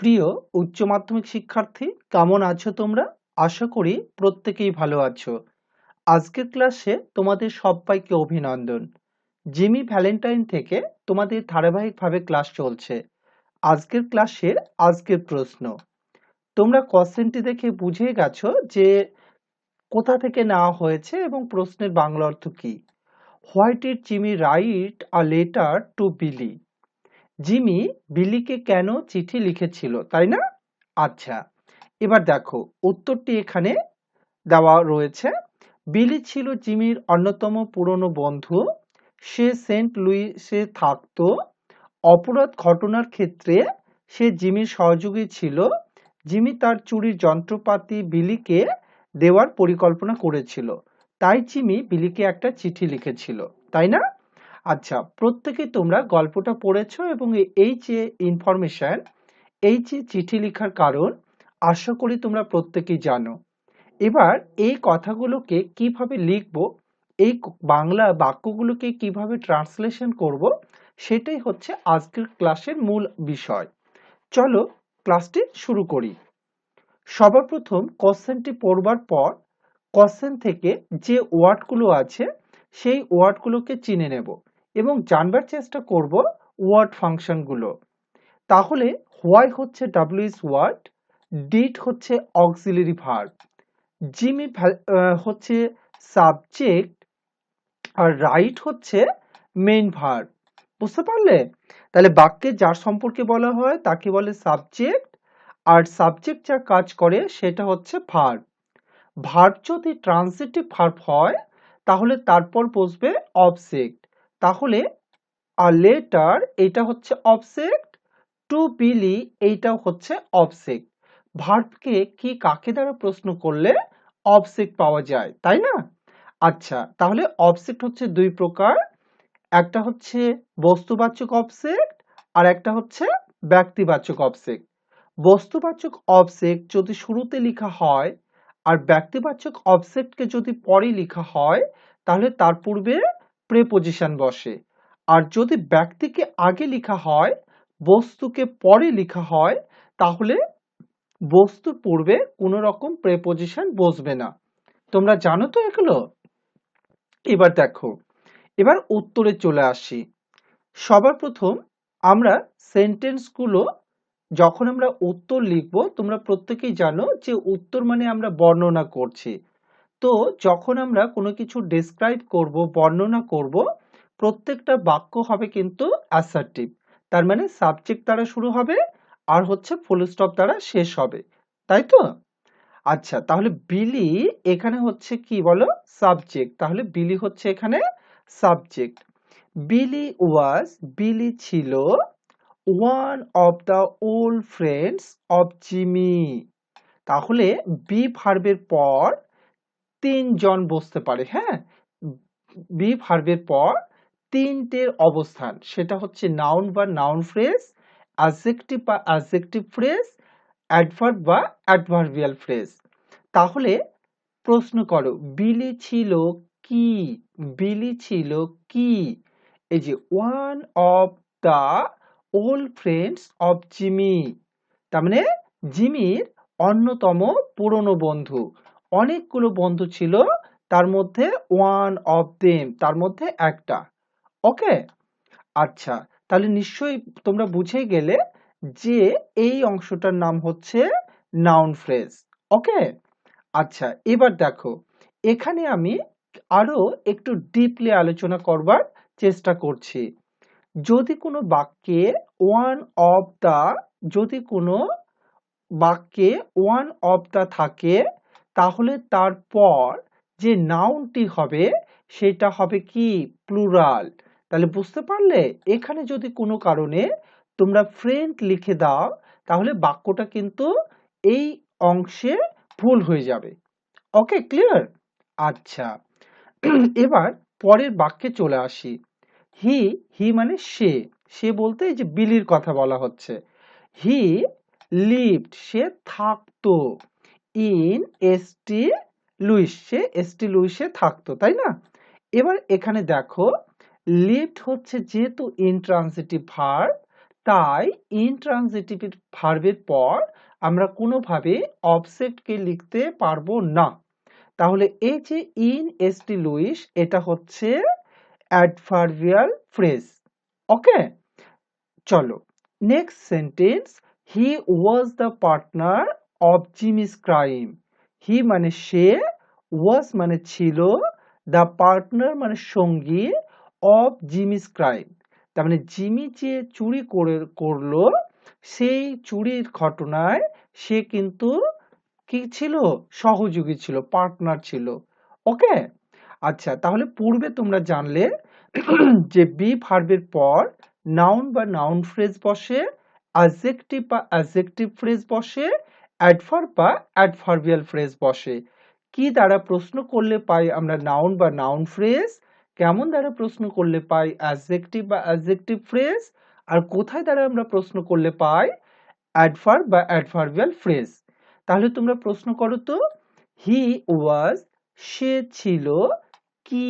প্রিয় উচ্চ মাধ্যমিক শিক্ষার্থী, কেমন আছো তোমরা? আশা করি প্রত্যেকেই ভালো আছো। আজকের ক্লাসে তোমাদের সবাইকে অভিনন্দন। জিমি ভ্যালেন্টাইন থেকে তোমাদের ধারাবাহিকভাবে ক্লাস চলছে। আজকের ক্লাসের আজকের প্রশ্ন। তোমরা কোশ্চেনটি দেখে বুঝে গেছো যে কোথা থেকে নেওয়া হয়েছে এবং প্রশ্নের বাংলা অর্থ কি। What did Jimmy write a letter to Billy. Jimmy বিলিকে কেন চিঠি লিখেছিল, তাই না? আচ্ছা এবার দেখো, উত্তরটি এখানে দেওয়া রয়েছে। বিলি ছিল জিমির অন্যতম পুরনো বন্ধু। সে সেন্ট লুইসে থাকতো। অপরাধ ঘটনার ক্ষেত্রে সে জিমির সহযোগী ছিল। জিমি তার চুরির যন্ত্রপাতি বিলিকে দেওয়ার পরিকল্পনা করেছিল। তাই জিমি বিলিকে একটা চিঠি লিখেছিল, তাই না? আচ্ছা প্রত্যেকে তোমরা গল্পটা পড়েছো এবং এই যে ইনফরমেশন এই যে চিঠি লেখার কারণ, আশা করি তোমরা প্রত্যেকেই জানো। এবার এই কথাগুলোকে কীভাবে লিখব, এই বাংলা বাক্যগুলোকে কীভাবে ট্রান্সলেশন করব, সেটাই হচ্ছে আজকের ক্লাসের মূল বিষয়। চলো ক্লাসটি শুরু করি। সবার প্রথম কোশ্চেনটি পড়বার পর কোশ্চেন থেকে যে ওয়ার্ডগুলো আছে, সেই ওয়ার্ডগুলোকে চিনে নেব। এবং জানবার চেষ্টা করব ওয়ার্ড ফাংশনগুলো তাহলে হোয়াই হচ্ছে ডাব্লিউএস ওয়ার্ড ডিট হচ্ছে অক্সিলারি ভার্ব জিমি হচ্ছে সাবজেক্ট আর রাইট হচ্ছে মেইন ভার্ব বুঝতে পারলে? তাহলে বাক্যে যার সম্পর্কে বলা হয় তাকে বলে সাবজেক্ট আর সাবজেক্ট যা কাজ করে সেটা হচ্ছে ভার্ব ভার্ব যদি ট্রান্সিটিভ ভার্ব হয়, তাহলে তারপর বসবে অবজেক্ট তাহলে আর লেটার এটা হচ্ছে অবজেক্ট টু বিলি এইটাও হচ্ছে অবজেক্ট ভার্বকে কি কাকে দ্বারা প্রশ্ন করলে অবজেক্ট পাওয়া যায়, তাই না? আচ্ছা তাহলে অবজেক্ট হচ্ছে দুই প্রকার, একটা হচ্ছে বস্তুবাচক অবজেক্ট আর একটা হচ্ছে ব্যক্তিবাচক অবজেক্ট বস্তুবাচক অবজেক্ট যদি শুরুতে লেখা হয় আর ব্যক্তিবাচক অবজেক্টকে যদি পরে লেখা হয়, তাহলে তার পূর্বে প্রেপোজিশন বসে। আর যদি ব্যক্তিকে আগে লেখা হয়, বস্তুকে পরে লেখা হয়, তাহলে বস্তুর পূর্বে কোনো রকম প্রেপোজিশন বসবে না। তোমরা জানো তো এগুলো? এবার দেখো। এবার উত্তরে চলে আসি। সবার প্রথম আমরা সেন্টেন্সগুলো যখন আমরা উত্তর লিখব, তোমরা প্রত্যেকেই জানো যে উত্তর মানে আমরা বর্ণনা করছি। তো যখন আমরা কোনো কিছু ডেসক্রাইব করব, বর্ণনা করব, প্রত্যেকটা বাক্য হবে কিন্তু অ্যাসার্টিভ তার মানে সাবজেক্ট দ্বারা শুরু হবে আর হচ্ছে ফুল স্টপ দ্বারা শেষ হবে। তাই তো? আচ্ছা তাহলে বিলি এখানে হচ্ছে কি বলো? সাবজেক্ট তাহলে বিলি হচ্ছে এখানে সাবজেক্ট বিলি ওয়াজ বিলি ছিল one of the old friends of Jimmy তাহলে বি ভার্বের পর তিনজন বসতে পারে হ্যাঁ? বি ভার্বের পর তিনটের অবস্থান, সেটা হচ্ছে নাউন বা নাউন ফ্রেজ অ্যাডজেক্টিভ বা অ্যাডজেক্টিভ ফ্রেজ অ্যাডভার্ব বা অ্যাডভার্বিয়াল ফ্রেজ তাহলে প্রশ্ন করো, বিলি ছিল কি? বিলি ছিল কি? এই যে one of the old friends of Jimmy তার মানে জিমির অন্যতম পুরনো বন্ধু। অনেকগুলো বন্ধু ছিল, তার মধ্যে ওয়ান অফ দেম তার মধ্যে একটা। ওকে আচ্ছা তাহলে নিশ্চয়ই তোমরা বুঝে গেলে যে এই অংশটার নাম হচ্ছে নাউন ফ্রেজ ওকে আচ্ছা এবার দেখো, এখানে আমি আরও একটু ডিপলি আলোচনা করবার চেষ্টা করছি। যদি কোনো বাক্যে ওয়ান অফ দা যদি কোনো বাক্যে ওয়ান অফ দা থাকে তাহলে তারপর যে নাউনটি হবে, সেটা হবে কি? প্লুরাল তাহলে বুঝতে পারলে? এখানে যদি কোনো কারণে তোমরা ফ্রেন্ড লিখে দাও, তাহলে বাক্যটা কিন্তু এই অংশে ভুল হয়ে যাবে। ওকে ক্লিয়ার আচ্ছা। এবার পরের বাক্যে চলে আসি। হি হি মানে সে। সে বলতে যে বিলির কথা বলা হচ্ছে। হি লিভড সে থাকতো। ইন এসটি লুইস, সে এসটি লুইসে থাকতো, তাই না? এবার এখানে দেখো লিভড হচ্ছে যেহেতু ইনট্রান্সিটিভ ভার্ব, তাই ইনট্রানজিটিভ ভার্বের পর আমরা কোনোভাবে অবজেক্টকে লিখতে পারব না। তাহলে এই যে ইন এসটি লুইস, এটা হচ্ছে অ্যাডভার্বিয়াল ফ্রেজ, ওকে? চলো, next sentence, he was the partner of Jimmy's crime. He মানে সে ওয়াজ মানে ছিল দ্য পার্টনার মানে সঙ্গী অফ জিমিস ক্রাইম। তার মানে জিমি যে চুরি করে, করল, সেই চুরির ঘটনায় সে কিন্তু কি ছিল? সহযোগী ছিল, পার্টনার ছিল। ওকে? আচ্ছা তাহলে পূর্বে তোমরা জানলে যে বি ভার্বের পর নাউন বা নাউন ফ্রেজ বসে, অ্যাডজেক্টিভ বা অ্যাডজেক্টিভ ফ্রেজ বসে অ্যাডভার্ব বা অ্যাডভার্বিয়াল ফ্রেজ বসে। কি দ্বারা প্রশ্ন করলে পাই আমরা নাউন বা নাউন ফ্রেজ কেমন দ্বারা প্রশ্ন করলে পাই অ্যাডজেক্টিভ বা অ্যাডজেক্টিভ ফ্রেজ আর কোথায় দ্বারা আমরা প্রশ্ন করলে পাই অ্যাডভার্ব বা অ্যাডভার্বিয়াল ফ্রেজ তাহলে তোমরা প্রশ্ন করো তো হি ওয়াজ সে ছিল, কি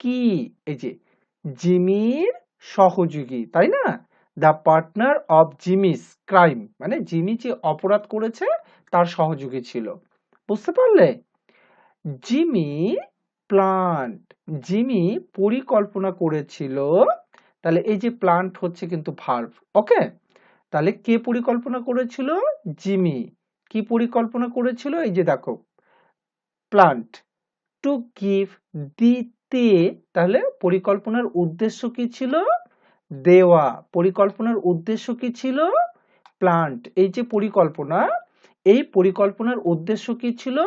কি, এই যে, জিমির সহযোগী, তাই না? The partner of Jimmy's crime. মানে জিমি যে অপরাধ করেছে, তার সহযোগী ছিল। বুঝতে পারলে? Jimmy plant. জিমি পরিকল্পনা করেছিল, তাহলে এই যে প্লান্ট হচ্ছে কিন্তু ভার্ভ, ওকে? তাহলে কে পরিকল্পনা করেছিল? জিমি। কি পরিকল্পনা করেছিল? এই যে দেখো, প্লান্ট। টু গিভ দিতে, তাহলে পরিকল্পনার উদ্দেশ্য কি ছিল? দেওয়া পরিকল্পনার উদ্দেশ্য কি ছিল? প্লান্ট এই যে পরিকল্পনা, এই পরিকল্পনার উদ্দেশ্য কি ছিল?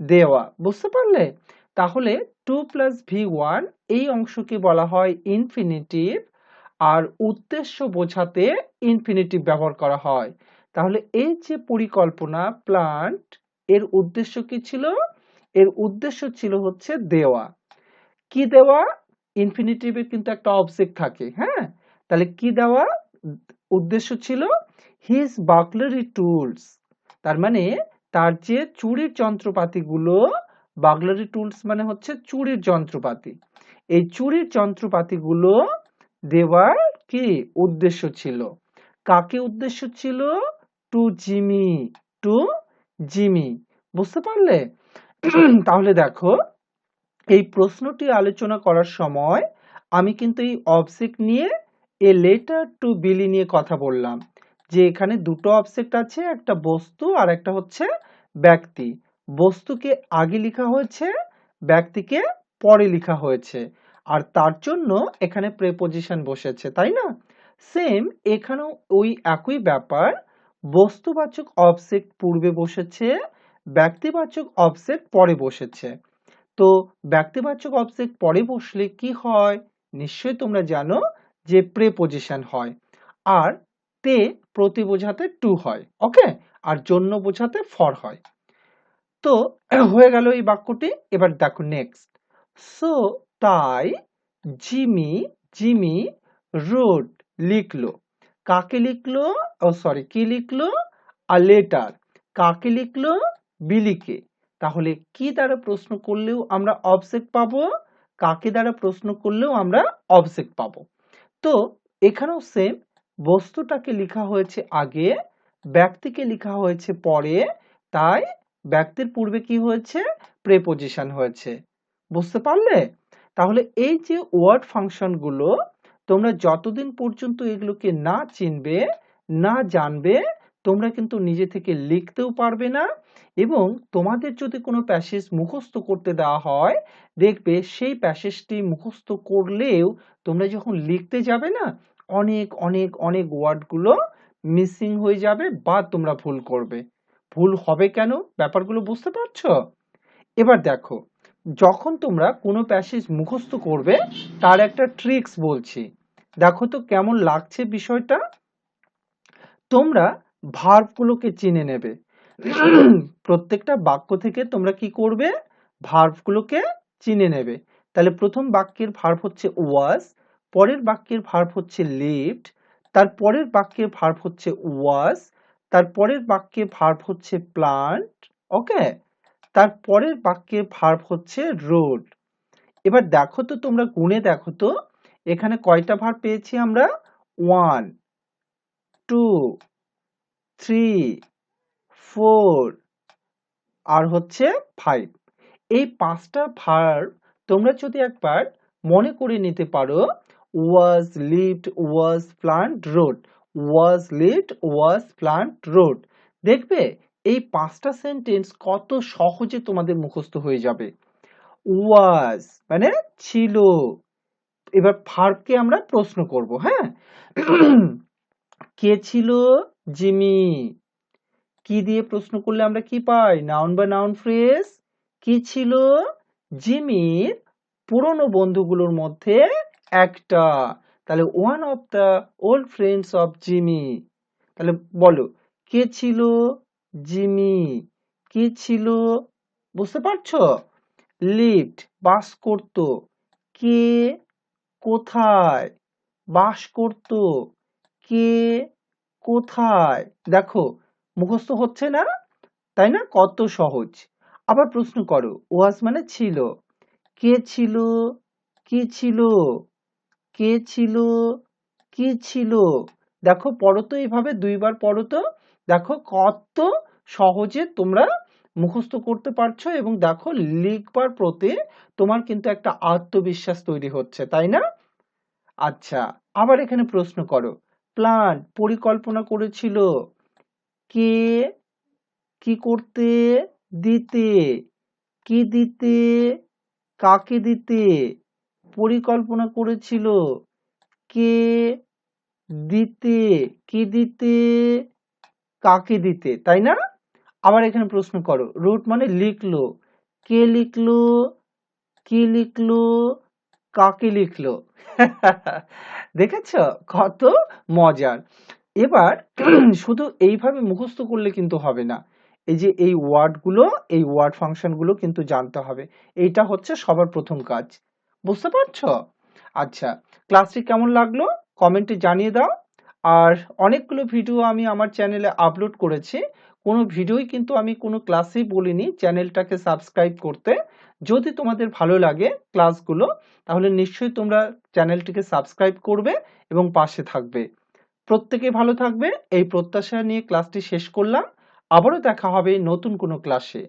দেওয়া, বুঝতে পারলে? তাহলে টু প্লাস ভি ওয়ান এই অংশকে বলা হয় ইনফিনিটিভ আর উদ্দেশ্য বোঝাতে ইনফিনিটিভ ব্যবহার করা হয়। তাহলে এই যে পরিকল্পনা প্লান্ট এর উদ্দেশ্য কি ছিল? এর উদ্দেশ্য ছিল হচ্ছে দেওয়া। কি দেওয়া? ইনফিনিটিভের কিন্তু একটা অবজেক্ট থাকে হ্যাঁ? তাহলে কি দেওয়া? উদ্দেশ্য ছিল হিজ বাকলারি টুলস তার মানে তার যে চুরির যন্ত্রপাতিগুলো বাগলারি টুলস মানে হচ্ছে চুরির যন্ত্রপাতি। এই চুরির যন্ত্রপাতিগুলো দেওয়ার কি উদ্দেশ্য ছিল? কাকে উদ্দেশ্য ছিল? টু জিমি টু জিমি বুঝতে পারলে? তাহলে দেখো, এই প্রশ্নটি আলোচনা করার সময় আমি কিন্তু এই অবজেক্ট নিয়ে এ লেটার টু বিলি নিয়ে কথা বললাম, যে এখানে দুটো অবজেক্ট আছে, একটা বস্তু আর একটা হচ্ছে ব্যক্তি। বস্তুকে আগে লেখা হয়েছে, ব্যক্তিকে পরে লেখা হয়েছে। আর তার জন্য এখানে প্রেপোজিশন বসেছে, তাই না? সেম এখানেও ওই একই ব্যাপার। বস্তুবাচক অবজেক্ট পূর্বে বসেছে, ব্যক্তিবাচক অবজেক্ট পরে বসেছে। তো ব্যক্তিবাচক অবজেক্ট পরে বসলে কি হয়? নিশ্চয়ই তোমরা জানো যে প্রেপোজিশন হয়, আর তে প্রতি বোঝাতে টু হয় ওকে আর জন্য বোঝাতে ফর হয়। তো হয়ে গেল এই বাক্যটি, এবার দেখো নেক্সট সো তাই জিমি জিমি রোড লিখলো। কাকে লিখলো? ও সরি কি লিখলো? আ লেটার কাকে লিখলো? বিলিকে। তাহলে কি দ্বারা প্রশ্ন করলেও আমরা অবজেক্ট পাবো? কাকে দ্বারা প্রশ্ন করলেও আমরা অবজেক্ট পাবো? তো এখানেও সেম বস্তুটাকে লেখা হয়েছে আগে, ব্যক্তিকে লেখা হয়েছে পরে, তাই ব্যক্তির পূর্বে কি হয়েছে? প্রেপোজিশন হয়েছে। বুঝতে পারলে? তাহলে এই যে ওয়ার্ড ফাংশনগুলো তোমরা যতদিন পর্যন্ত এগুলোকে না চিনবে, না জানবে তোমরা কিন্তু নিজে থেকে লিখতেও পারবে না এবং তোমাদের যদি কোনো প্যাসেজ মুখস্থ করতে দেওয়া হয়, দেখবে সেই প্যাসেজটি মুখস্থ করলেও তোমরা যখন লিখতে যাবে না, অনেক অনেক অনেক ওয়ার্ডগুলো মিসিং হয়ে যাবে বা তোমরা ভুল করবে। ভুল হবে কেন? ব্যাপারগুলো বুঝতে পারছ? এবার দেখো, যখন তোমরা কোনো প্যাসেজ মুখস্থ করবে, তার একটা ট্রিক্স বলছি। দেখো তো কেমন লাগছে বিষয়টা? তোমরা ভার্বগুলোকে চিনে নেবে। প্রত্যেকটা বাক্য থেকে তোমরা কি করবে? ভার্বগুলোকে চিনে নেবে। তাহলে প্রথম বাক্যের ভার্ব হচ্ছে ওয়াজ পরের বাক্যের ভার্ব হচ্ছে লিভড তার পরের বাক্যের ভার্ব হচ্ছে ওয়াজ তার পরের বাক্যে ভার্ব হচ্ছে প্লান্ট ওকে তার পরের বাক্যে ভার্ব হচ্ছে রোড এবার দেখো তো তোমরা গুণে দেখো তো। এখানে কয়টা ভার্ব পেয়েছি আমরা? ওয়ান টু থ্রি ফোর আর হচ্ছে ফাইভ এই পাঁচটা ভার্ব তোমরা যদি একবার মনে করে নিতে পারো was lived was planned wrote was lived was planned wrote দেখবে, এই পাঁচটা সেন্টেন্স কত সহজে তোমাদের মুখস্থ হয়ে যাবে। ওয়াজ মানে ছিল। এবার ভার্বকে আমরা প্রশ্ন করব হ্যাঁ? কে ছিল? জিমি, কি দিয়ে প্রশ্ন করলে আমরা কি পাই? নাউন বা নাউন ফ্রেজ কি ছিল? জিমির পুরনো বন্ধুগুলোর মধ্যে একটা। তাহলে one of the old friends of Jimmy. তাহলে বলো, কে ছিল? জিমি। কে ছিল? বুঝতে পারছ? লিফট বাস করত। কে? কোথায়? বাস করত। কে? কোথায়? দেখো, মুখস্থ হচ্ছে না, তাই না? কত সহজ। আবার প্রশ্ন করো, ওয়াজ মানে ছিল। কে ছিল? কি ছিল? কে ছিল? কি ছিল? দেখো, পড়ো তো এইভাবে দুইবার পড়ো তো। দেখো, কত সহজে তোমরা মুখস্থ করতে পারছ এবং দেখো, লিখবার প্রতি তোমার কিন্তু একটা আত্মবিশ্বাস তৈরি হচ্ছে, তাই না? আচ্ছা আবার এখানে প্রশ্ন করো। প্ল্যান পরিকল্পনা করেছিল। কে? কি করতে? দিতে। কি দিতে? কাকে দিতে? পরিকল্পনা করেছিল। কে? দিতে। কি দিতে? কাকে দিতে? তাই না? আবার এখানে প্রশ্ন করো। রুট মানে লিখলো। কে লিখলো? কি লিখলো? কাকে লিখলো? দেখেছ? কত মজার। এবার শুধু এইভাবে মুখস্থ করলে কিন্তু হবে না। এই যে এই ওয়ার্ডগুলো, এই ওয়ার্ড ফাংশনগুলো কিন্তু জানতে হবে। এইটা হচ্ছে সবার প্রথম কাজ। বুঝতে পারছ? আচ্ছা ক্লাসটি কেমন লাগল? কমেন্টে জানিয়ে দাও। আর অনেকগুলো ভিডিও আমি আমার চ্যানেলে আপলোড করেছি। কোনো ভিডিওই কিন্তু আমি কোনো ক্লাসেই বলিনি। চ্যানেলটাকে সাবস্ক্রাইব করতে। যদি তোমাদের ভালো লাগে ক্লাসগুলো, তাহলে নিশ্চয়ই তোমরা চ্যানেলটিকে সাবস্ক্রাইব করবে এবং পাশে থাকবে। প্রত্যেকে ভালো থাকবে। এই প্রত্যাশা নিয়ে ক্লাসটি শেষ করলাম। আবারও দেখা হবে নতুন কোনো ক্লাসে।